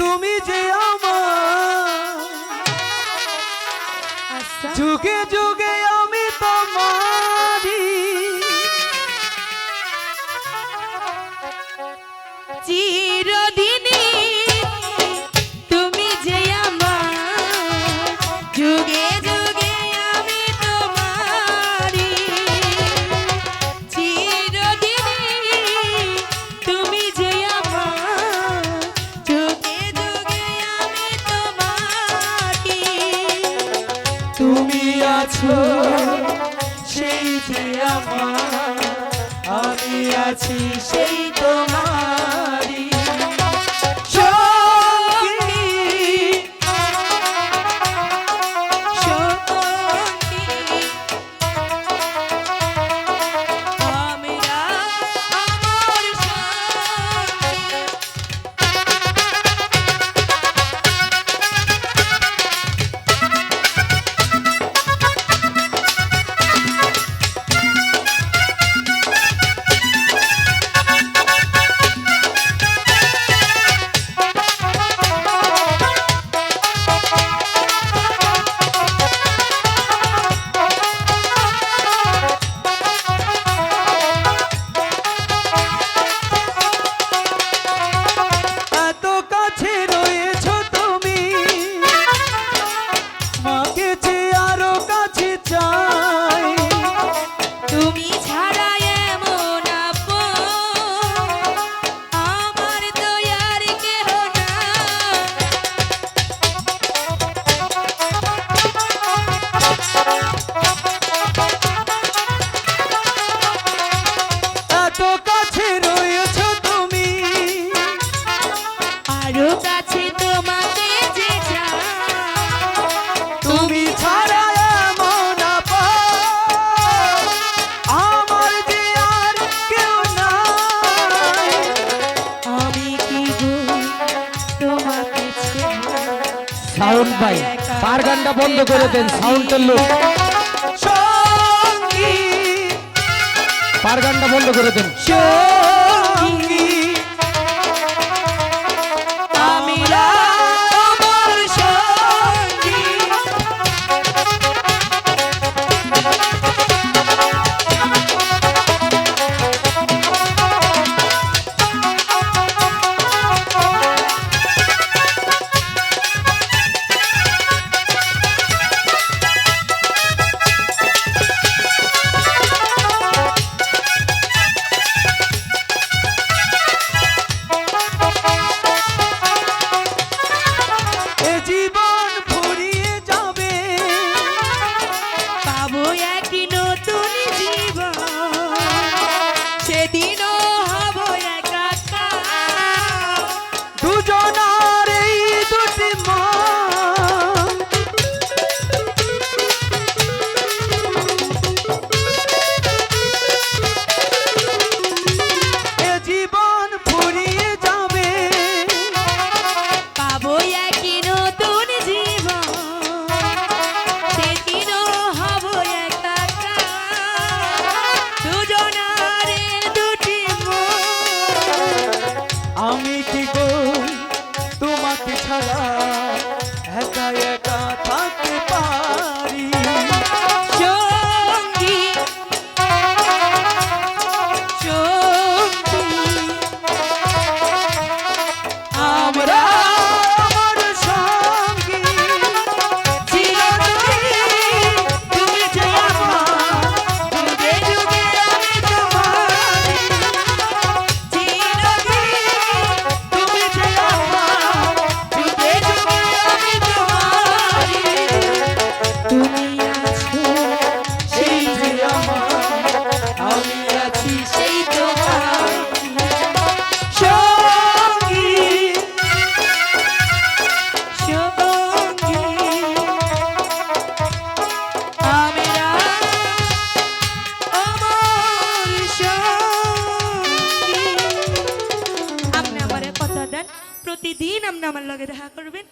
তুমি যে আমার আচ্ছা। যুগে যুগে তুমি আছো সেই যে আমার। আমি আছি সেই তোমার। সাউন্ড পাই পার গানটা বন্ধ করে দেন সাউন্ডটা লোক। পার গানটা বন্ধ করে দেন। पिछड़ा है गाय का था कृपा নাম আমার লগে দেখা করবেন।